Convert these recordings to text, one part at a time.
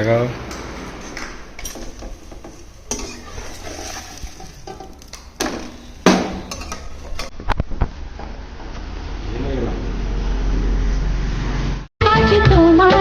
দেখাও আজ তোমায়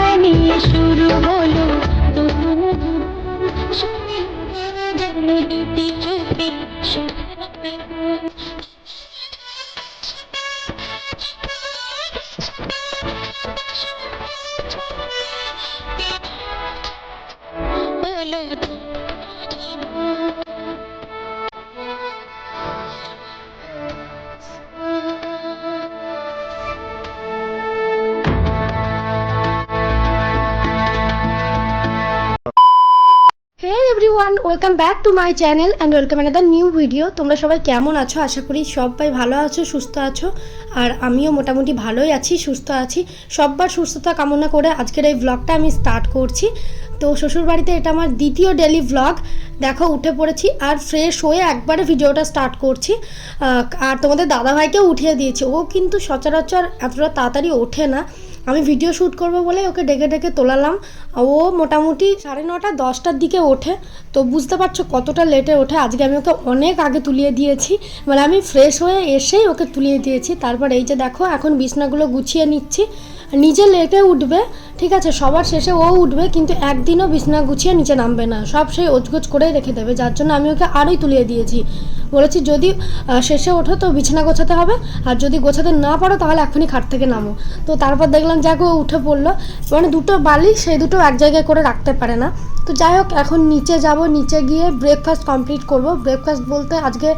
everyone welcome back to my channel and welcome another new video তোমরা সবাই কেমন আছো? আশা করি সবাই ভালো আছো, সুস্থ আছো। আর আমিও মোটামুটি ভালোই আছি, সুস্থ আছি। সববার সুস্থতা কামনা করে আজকের এই ব্লগটা আমি স্টার্ট করছি। তো শ্বশুরবাড়িতে এটা আমার দ্বিতীয় ডেলি ব্লগ দেখো, উঠে পড়েছি আর ফ্রেশ হয়ে একবারে ভিডিওটা স্টার্ট করছি। আর তোমাদের দাদাভাইকেও উঠিয়ে দিয়েছি। ও কিন্তু সচরাচর এতটা তাড়াতাড়ি ওঠে না। আমি ভিডিও শ্যুট করব বলে ওকে ডেকে ডেকে তোলালাম। ও মোটামুটি সাড়ে নটা, দশটার দিকে ওঠে। তো বুঝতে পারছ কতটা লেটে ওঠে। আজকে আমি ওকে অনেক আগে তুলিয়ে দিয়েছি। মানে আমি ফ্রেশ হয়ে এসেই ওকে তুলিয়ে দিয়েছি। তারপর এই যে দেখো, এখন বিছনাগুলো গুছিয়ে নিচ্ছি। নিজে লেটে উঠবে। ঠিক আছে, সবার শেষে ও উঠবে, কিন্তু একদিনও বিছনা গুছিয়ে নিচে নামবে না। সব সেই ওজগোজ করেই রেখে দেবে, যার জন্য আমি ওকে আরোই তুলিয়ে দিয়েছি। বলেছি যদি শেষে ওঠো তো বিছানা গোছাতে হবে। আর যদি গোছাতে না পারো তাহলে এখনই খাট থেকে নামো। তো তারপর দেখলাম, যাকে ও উঠে পড়ল। মানে দুটো বালি সেই দুটো এক জায়গায় করে রাখতে পারে না। তো যাই হোক, এখন নিচে যাব। নিচে গিয়ে ব্রেকফাস্ট কমপ্লিট করব। ব্রেকফাস্ট বলতে আজকে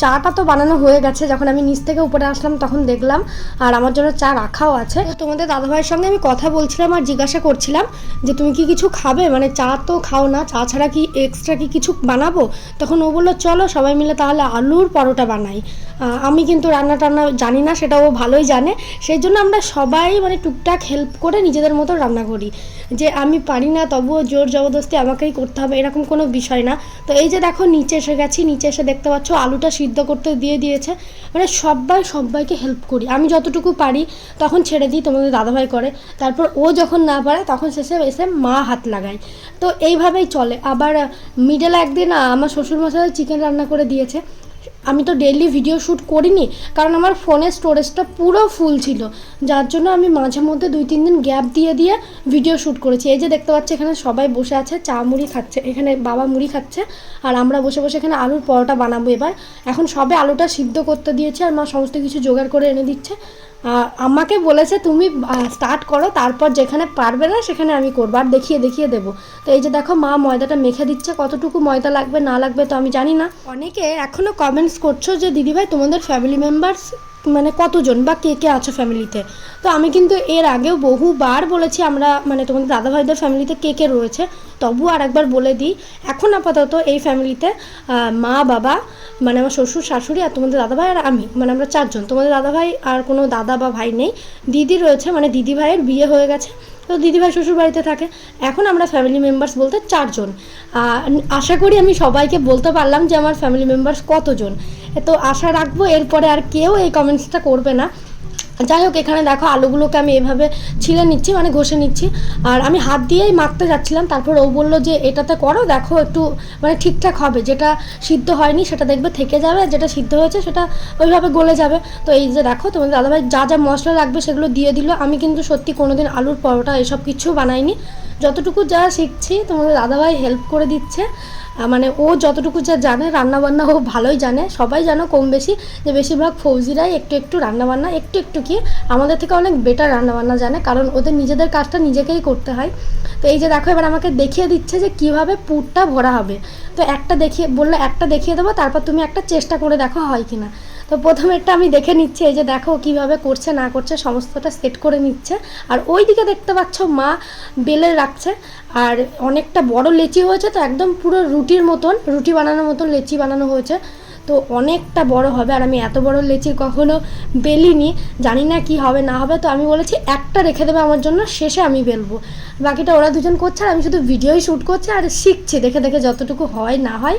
চাটা তো বানানো হয়ে গেছে। যখন আমি নিচ থেকে উপরে আসলাম তখন দেখলাম। আর আমার জন্য চা রাখাও আছে। তো তোমাদের দাদাভাইয়ের সঙ্গে আমি কথা বলছিলাম আর জিজ্ঞাসা করছিলাম যে, তুমি কি কিছু খাবে? মানে চা তো খাও না। চা ছাড়া কি এক্সট্রা কি কিছু বানাবো? তখন ও বলল, চলো সবাই মিলে তাহলে আলুর পরোটা বানাই। আমি কিন্তু রান্না টান্না জানি না, সেটা ও ভালোই জানে। সেই জন্য আমরা সবাই মানে টুকটাক হেল্প করে নিজেদের মতো রান্না করি। যে আমি পারি না, তবুও জোর জবরদস্তি আমাকেই করতে হবে, এরকম কোনো বিষয় না। তো এই যে দেখো, নিচে এসে গেছি, নিচে এসে দেখতে পাচ্ছ, আলুটা সিদ্ধ করতে দিয়ে দিয়েছে। মানে সবাই সবাইকে হেল্প করি। আমি যতটুকু পারি, তখন ছেড়ে দিই, তোমাদের দাদাভাই করে। তারপর ও যখন না পারে, তখন শেষে এসে মা হাত লাগায়। তো এইভাবেই চলে। আবার মিডলে একদিন আমার শ্বশুরমশাই চিকেন রান্না করে দিয়েছে। আমি তো ডেইলি ভিডিও শ্যুট করিনি, কারণ আমার ফোনের স্টোরেজটা পুরো ফুল ছিল। যার জন্য আমি মাঝে মধ্যে দুই তিন দিন গ্যাপ দিয়ে দিয়ে ভিডিও শ্যুট করেছি। এই যে দেখতে পাচ্ছি, এখানে সবাই বসে আছে, চা মুড়ি খাচ্ছে, এখানে বাবা মুড়ি খাচ্ছে, আর আমরা বসে বসে এখানে আলুর পরোটা বানাবো এবার। এখন সবে আলুটা সিদ্ধ করতে দিয়েছে, আর মা সমস্ত কিছু জোগাড় করে এনে দিচ্ছে। আমাকে বলেছে তুমি স্টার্ট করো, তারপর যেখানে পারবে না সেখানে আমি করব। আর দেখিয়ে দেখিয়ে দেবো। তো এই যে দেখো, মা ময়দাটা মেখে দিচ্ছে, কতটুকু ময়দা লাগবে, না লাগবে তো আমি জানি না। অনেকে এখনও কমেন্টস করছ যে, দিদিভাই, তোমাদের ফ্যামিলি মেম্বার্স মানে কতজন বা কে কে আছো ফ্যামিলিতে তো আমি কিন্তু এর আগেও বহুবার বলেছি আমরা মানে তোমাদের দাদাভাইদের ফ্যামিলিতে কে কে রয়েছে তবু আর একবার বলে দিই, এখন আপাতত এই ফ্যামিলিতে মা, বাবা মানে আমার শ্বশুর, শাশুড়ি আর তোমাদের দাদাভাই আর আমি মানে আমরা চারজন। তোমাদের দাদাভাই আর কোনো দাদা বা ভাই নেই। দিদি রয়েছে মানে দিদি ভাইয়ের বিয়ে হয়ে গেছে, তো দিদিভাই শ্বশুর বাড়িতে থাকে। এখন আমরা ফ্যামিলি মেম্বার্স বলতে চারজন। আশা করি আমি সবাইকে বলতে পারলাম যে আমার ফ্যামিলি মেম্বার্স কতজন। তো আশা রাখব এরপরে আর কেউ এই কমেন্টসটা করবে না। যাই হোক, এখানে দেখো আলুগুলোকে আমি এভাবে ছিলে নিচ্ছি মানে ঘষে নিচ্ছি। আর আমি হাত দিয়েই মাখতে যাচ্ছিলাম, তারপর ও বলল যে, এটাতে করো, দেখো একটু মানে ঠিকঠাক হবে, যেটা সিদ্ধ হয়নি সেটা দেখবে, থেকে যাবে, যেটা সিদ্ধ হয়েছে সেটা ওইভাবে গলে যাবে। তো এই যে দেখো, তোমাদের দাদাভাই যা যা মশলা লাগবে সেগুলো দিয়ে দিল। আমি কিন্তু সত্যি কোনোদিন আলুর পরোটা এসব কিছু বানাইনি। যতটুকু যা শিখছি তোমাদের দাদাভাই হেল্প করে দিচ্ছে মানে ও যতটুকু যা জানে রান্নাবান্না ও ভালোই জানে, সবাই জানো কম বেশি যে বেশিরভাগ ফৌজিরাই একটু একটু রান্নাবান্না, একটু একটু কি আমাদের থেকে অনেক বেটার রান্নাবান্না জানে, কারণ ওদের নিজেদের কাজটা নিজেকেই করতে হয়। তো এই যে দেখো, এবার আমাকে দেখিয়ে দিচ্ছে যে কীভাবে পুরটা ভরা হবে। তো একটা দেখিয়ে, বলল একটা দেখিয়ে দেবো, তারপর তুমি একটা চেষ্টা করে দেখো হয় কিনা। তো প্রথমে একটা আমি দেখে নিচ্ছি, এই যে দেখো কীভাবে করছে, না করছে, সমস্তটা সেট করে নিচ্ছে। আর ওই দিকে দেখতে পাচ্ছ মা বেলে রাখছে, আর অনেকটা বড় লেচি হয়েছে তো, একদম পুরো রুটির মতন, রুটি বানানোর মতন লেচি বানানো হয়েছে। তো অনেকটা বড় হবে, আর আমি এত বড় লেচি কখনো বেলিনি, জানি না কি হবে, না হবে। তো আমি বলেছি, একটা রেখে দেবে আমার জন্য, শেষে আমি বেলবো। বাকিটা ওরা দুজন করছে, আর আমি শুধু ভিডিওই শ্যুট করছি, আর শিখছি, দেখে দেখে যতটুকু হয়, না হয়।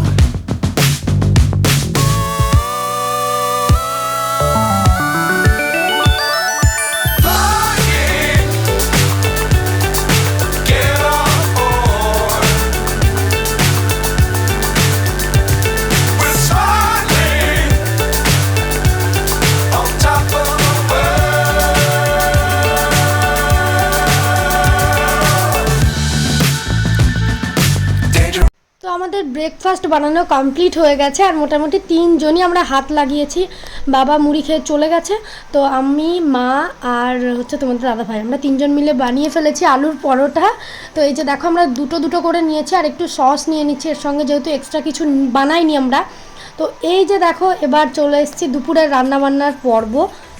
Breakfast বানানো কমপ্লিট হয়ে গেছে আর মোটামুটি তিনজনই আমরা হাত লাগিয়েছি। বাবা মুড়ি খেয়ে চলে গেছে। তো আমি, মা আর হচ্ছে তোমাদের দাদা ভাই, আমরা তিনজন মিলে বানিয়ে ফেলেছি আলুর পরোটা। তো এই যে দেখো আমরা দুটো দুটো করে নিয়েছি আর একটু সস নিয়ে নিচ্ছি। এর সঙ্গে যেহেতু এক্সট্রা কিছু বানাইনি আমরা। তো এই যে দেখো এবার চলে এসেছি দুপুরের রান্নাবান্নার পর্ব।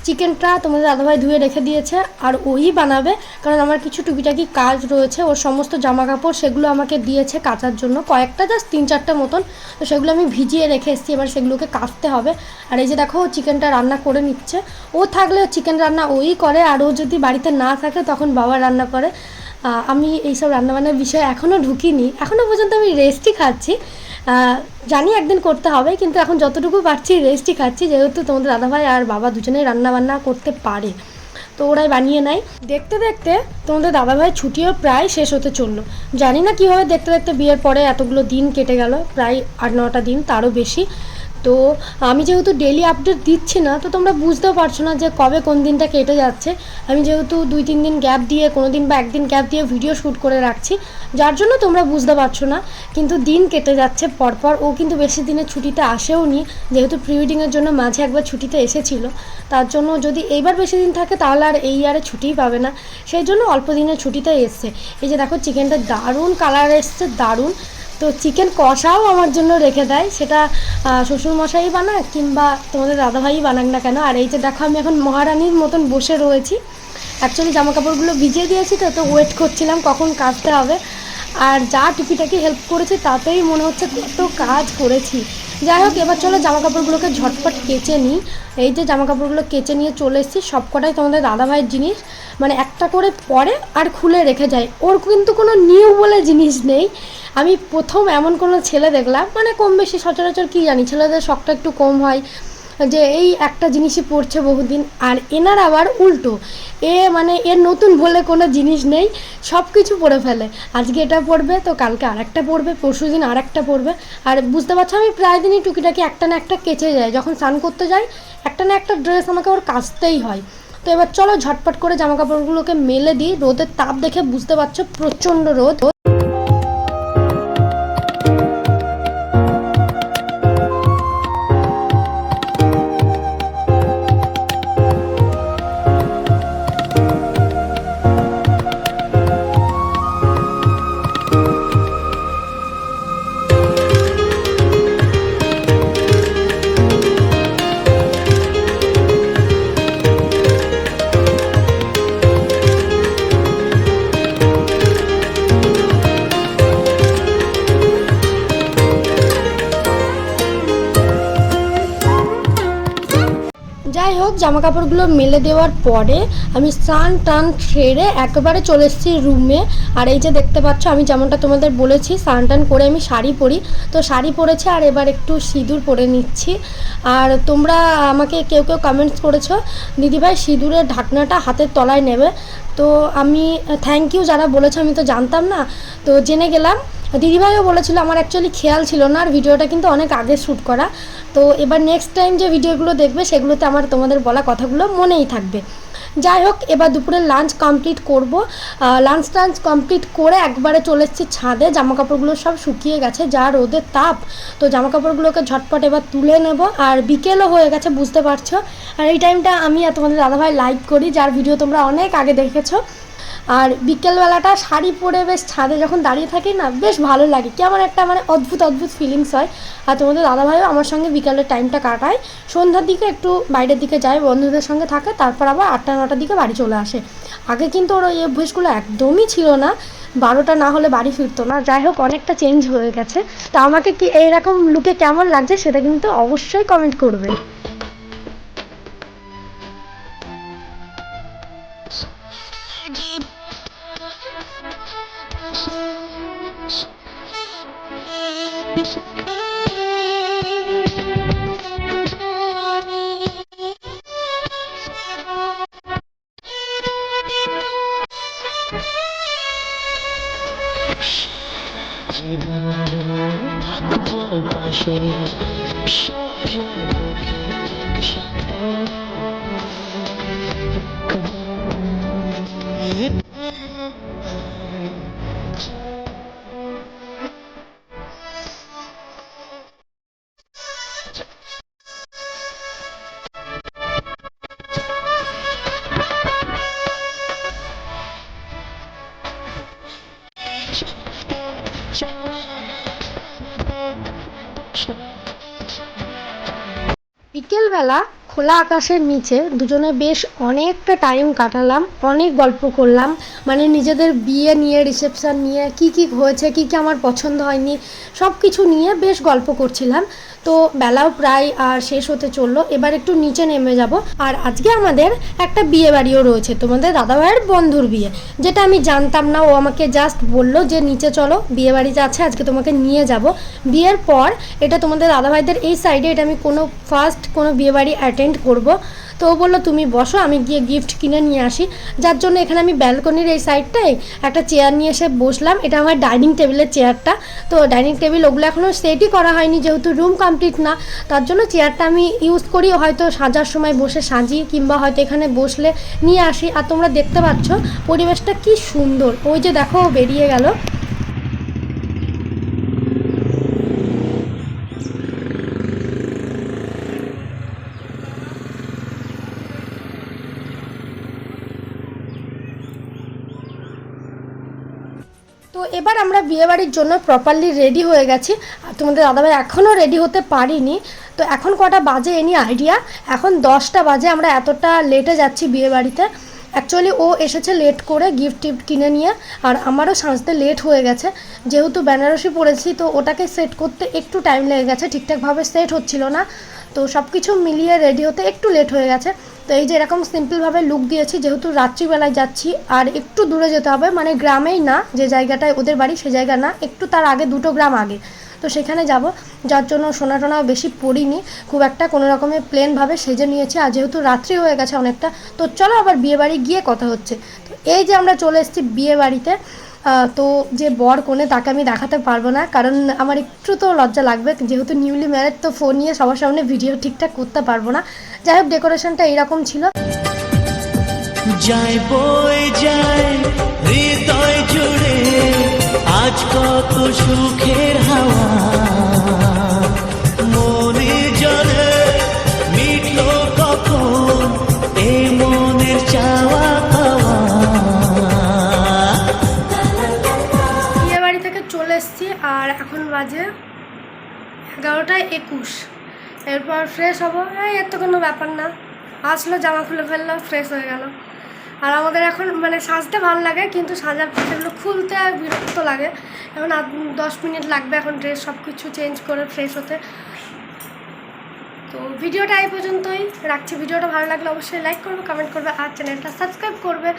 চিকেনটা তোমাদের দাদাভাই ধুয়ে রেখে দিয়েছে আর ওই বানাবে, কারণ আমার কিছু টুকিটাকি কাজ রয়েছে, ওর সমস্ত জামা কাপড় সেগুলো আমাকে দিয়েছে কাচার জন্য, কয়েকটা জাস্ট তিন চারটে মতন, তো সেগুলো আমি ভিজিয়ে রেখে এসেছি, এবার সেগুলোকে কাচতে হবে। আর এই যে দেখো, ও চিকেনটা রান্না করে নিচ্ছে। ও থাকলে চিকেন রান্না ওই করে, আর ও যদি বাড়িতে না থাকে তখন বাবা রান্না করে। আমি এইসব রান্নাবান্নার বিষয়ে এখনও ঢুকিনি এখনও পর্যন্ত আমি রেস্টই খাচ্ছি। জানি একদিন করতে হবে, কিন্তু এখন যতটুকু পারছি রেস্টই খাচ্ছি, যেহেতু তোমাদের দাদাভাই আর বাবা দুজনেই রান্না বান্না করতে পারে। তো ওরাই বানিয়ে নেয়। দেখতে দেখতে তোমাদের দাদাভাই ছুটিও প্রায় শেষ হতে চলল। জানি না কীভাবে দেখতে দেখতে বিয়ের পরে এতগুলো দিন কেটে গেল, প্রায় আট নটা দিন, তারও বেশি। তো আমি যেহেতু ডেলি আপডেট দিচ্ছি না, তো তোমরা বুঝতেও পারছ না যে কবে কোন দিনটা কেটে যাচ্ছে। আমি যেহেতু দুই তিন দিন গ্যাপ দিয়ে কোনো দিন বা একদিন গ্যাপ দিয়ে ভিডিও শ্যুট করে রাখছি, যার জন্য তোমরা বুঝতে পারছ না। কিন্তু দিন কেটে যাচ্ছে পরপর, ও কিন্তু বেশি দিনের ছুটিতে আসেও নি, যেহেতু প্রি ওয়েডিংয়ের জন্য মাঝে একবার ছুটিতে এসেছিল। তার জন্য যদি এইবার বেশি দিন থাকে, তাহলে আর এই ইয়ারে ছুটিই পাবে না। সেই জন্য অল্প দিনের ছুটিতে এসছে। এই যে দেখো চিকেনটা দারুণ কালার এসছে, দারুণ। তো চিকেন কষাও আমার জন্য রেখে দেয়। সেটা শ্বশুর শ্বশুরমশাই বানাক কিংবা তোমাদের দাদাভাই বানাক না কেন। আর এই যে দেখো, আমি এখন মহারানীর মতন বসে রয়েছি। অ্যাকচুয়ালি জামা কাপড়গুলো ভিজিয়ে দিয়েছি তো তো ওয়েট করছিলাম কখন কাচতে হবে। আর যা টুপিটাকে হেল্প করেছি, তাতেই মনে হচ্ছে কত কাজ করেছি। যাই হোক, এবার চলো জামা কাপড়গুলোকে ঝটপট কেচে নিই। এই যে জামা কাপড়গুলো কেচে নিয়ে চলে এসেছি সব কটাই তোমাদের দাদাভাইয়ের জিনিস। মানে একটা করে পরে আর খুলে রেখে যায়। ওর কিন্তু কোনো নিউ বলে জিনিস নেই। আমি প্রথম এমন কোনো ছেলে দেখলাম মানে কম বেশি সচরাচর কী জানি, ছেলেদের শখটা একটু কম হয়। যে এই একটা জিনিসই পড়ছে বহুদিন, আর এনার আবার উল্টো। এ মানে এর নতুন বলে কোনো জিনিস নেই সব কিছু পরে ফেলে। আজকে এটা পড়বে, তো কালকে আরেকটা পড়বে, পরশু দিন আরেকটা পড়বে। আর বুঝতে পারছ, আমি প্রায় দিনই টুকিটাকি একটা না একটা কেচে যায় যখন স্নান করতে যাই, একটা না একটা ড্রেস আমাকে ওর কাচতেই হয়। তো এবার চলো ঝটপট করে জামা কাপড়গুলোকে মেলে দিই। রোদের তাপ দেখে বুঝতে পারছ, প্রচণ্ড রোদ। জামা কাপড়গুলো মেলে দেওয়ার পরে আমি স্নান টান সেরে একেবারে চলে এসেছি রুমে আর এই যে দেখতে পাচ্ছ, আমি যেমনটা তোমাদের বলেছি স্নান টান করে আমি শাড়ি পরি। তো শাড়ি পরেছি, আর এবার একটু সিঁদুর পরে নিচ্ছি। আর তোমরা আমাকে কেউ কেউ কমেন্টস করেছ, দিদিভাই, সিঁদুরের ঢাকনাটা হাতের তলায় নেবে। তো আমি থ্যাংক ইউ যারা বলেছ, আমি তো জানতাম না। তো জেনে গেলাম। দিদিভাইও বলেছিল, আমার অ্যাকচুয়ালি খেয়াল ছিল না, আর ভিডিওটা কিন্তু অনেক আগে শ্যুট করা। তো এবার নেক্সট টাইম যে ভিডিওগুলো দেখবে, সেগুলোতে আমার তোমাদের বলা কথাগুলো মনেই থাকবে। যাই হোক, এবার দুপুরে লাঞ্চ কমপ্লিট করব। লাঞ্চ টাঞ্চ কমপ্লিট করে একবারে চলে এসেছি ছাদে। জামা কাপড়গুলো সব শুকিয়ে গেছে, যা রোদের তাপ। তো জামা কাপড়গুলোকে ঝটপট এবার তুলে নেব। আর বিকেলও হয়ে গেছে, বুঝতে পারছ। আর এই টাইমটা আমি আর তোমাদের দাদাভাই লাইক করি, যার ভিডিও তোমরা অনেক আগে দেখেছ। আর বিকেলবেলাটা শাড়ি পরে বেশ ছাদে যখন দাঁড়িয়ে থাকি না, বেশ ভালো লাগে। কেমন একটা মানে অদ্ভুত অদ্ভুত ফিলিংস হয়। আর তোমাদের দাদাভাইও আমার সঙ্গে বিকালের টাইমটা কাটায়। সন্ধ্যার দিকে একটু বাইরের দিকে যায়, বন্ধুদের সঙ্গে থাকে, তারপর আবার আটটা, নটার দিকে বাড়ি চলে আসে। আগে কিন্তু ওর ওই অভ্যেসগুলো একদমই ছিল না। বারোটা না হলে বাড়ি ফিরতো না। যাই হোক, অনেকটা চেঞ্জ হয়ে গেছে। তা আমাকে কি এইরকম লুকে কেমন লাগছে, সেটা কিন্তু অবশ্যই কমেন্ট করবে। জীবনের থাকব পাশে সব বিকেলবেলা খোলা আকাশের নিচে দুজনে বেশ অনেকটা টাইম কাটালাম, অনেক গল্প করলাম। মানে নিজেদের বিয়ে নিয়ে রিসেপশান নিয়ে, কি কি হয়েছে, কি কি আমার পছন্দ হয়নি সব কিছু নিয়ে বেশ গল্প করছিলাম। তো বেলাও প্রায় আর শেষ হতে চলল। এবার একটু নিচে নেমে যাব। আর আজকে আমাদের একটা বিয়ে বাড়িও রয়েছে, তোমাদের দাদাভাইয়ের বন্ধুর বিয়ে। যেটা আমি জানতাম না, ও আমাকে জাস্ট বলল যে, নিচে চলো, বিয়ে বাড়ি যাচ্ছে আজকে তোমাকে নিয়ে যাব। বিয়ের পর, এটা তোমাদের দাদাভাইদের এই সাইডে এটা আমি কোনো ফার্স্ট কোনো বিয়ে বাড়ি অ্যাটেন্ড করব। তো ও বলল, তুমি বসো, আমি গিয়ে গিফট কিনে নিয়ে আসি। যার জন্য এখানে আমি ব্যালকনির এই সাইডটায় একটা চেয়ার নিয়ে এসে বসলাম। এটা আমার ডাইনিং টেবিলের চেয়ারটা তো ডাইনিং টেবিল ওগুলো এখনও সেটই করা হয়নি, যেহেতু রুম কমপ্লিট না, তার জন্য চেয়ারটা আমি ইউজ করি। হয়তো সাজার সময় বসে সাজি কিংবা হয়তো এখানে বসলে নিয়ে আসি। আর তোমরা দেখতে পাচ্ছ, পরিবেশটা কি সুন্দর। ওই যে দেখো বেরিয়ে গেল তো এবার আমরা বিয়েবাড়ির জন্য প্রপারলি রেডি হয়ে গেছি। আর তোমাদের দাদাভাই এখনও রেডি হতে পারিনি। তো এখন কটা বাজে এনি আইডিয়া এখন দশটা বাজে, আমরা এতটা লেটে যাচ্ছি বিয়েবাড়িতে। অ্যাকচুয়ালি ও এসেছে লেট করে গিফট টিফট কিনে নিয়ে, আর আমারও সাজতে লেট হয়ে গেছে। যেহেতু বেনারসি পড়েছি তো ওটাকে সেট করতে একটু টাইম লেগে গেছে। ঠিকঠাকভাবে সেট হচ্ছিল না। তো সব কিছু মিলিয়ে রেডি হতে একটু লেট হয়ে গেছে। তো এই যে এরকম সিম্পলভাবে লুক দিয়েছি, যেহেতু রাত্রিবেলায় যাচ্ছি, আর একটু দূরে যেতে হবে মানে গ্রামেই না, যে জায়গাটায় ওদের বাড়ি সে জায়গা না, একটু তার আগে দুটো গ্রাম আগে। তো সেখানে যাব, যার জন্য সোনা টোনা বেশি পড়িনি, খুব একটা কোনো রকমের প্লেনভাবে সেজে নিয়েছি, আর যেহেতু রাত্রি হয়ে গেছে অনেকটা, তো চলো আবার বিয়ে বাড়ি গিয়ে কথা হচ্ছে। তো এই যে আমরা চলে এসেছি বিয়ে বাড়িতে তো যে বর কোণে তাকে আমি দেখাতে পারব না, কারণ আমার একটু তো লজ্জা লাগবে। যেহেতু নিউলি ম্যারেড তো ফোন নিয়ে সবার সামনে ভিডিও ঠিকঠাক করতে পারব না। যাই হোক ডেকোরেশনটা এরকম ছিল। যায় বই হৃদয় জুড়ে, আজ কত সুখের হাওয়া। বাজে। এগারোটায় একুশ। এরপর ফ্রেশ হব। হ্যাঁ এর তো কোনো ব্যাপার না। আসলো জামা খুলে ফেলল ফ্রেশ হয়ে গেল। আর আমাদের এখন মানে সাজতে ভালো লাগে কিন্তু সাজার সেগুলো খুলতে আর বিরক্ত লাগে। এখন দশ মিনিট লাগবে এখন ড্রেস সব কিছু চেঞ্জ করে ফ্রেশ হতে। তো ভিডিওটা এই পর্যন্তই। রাখছি। ভিডিওটা ভালো লাগলে অবশ্যই লাইক করবে কমেন্ট করবে আর চ্যানেলটা সাবস্ক্রাইব করবে।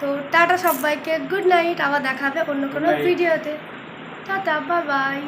তো টাটা সবাইকে। গুড নাইট আবার দেখাবে অন্য কোনো ভিডিওতে টাটা বাই বাই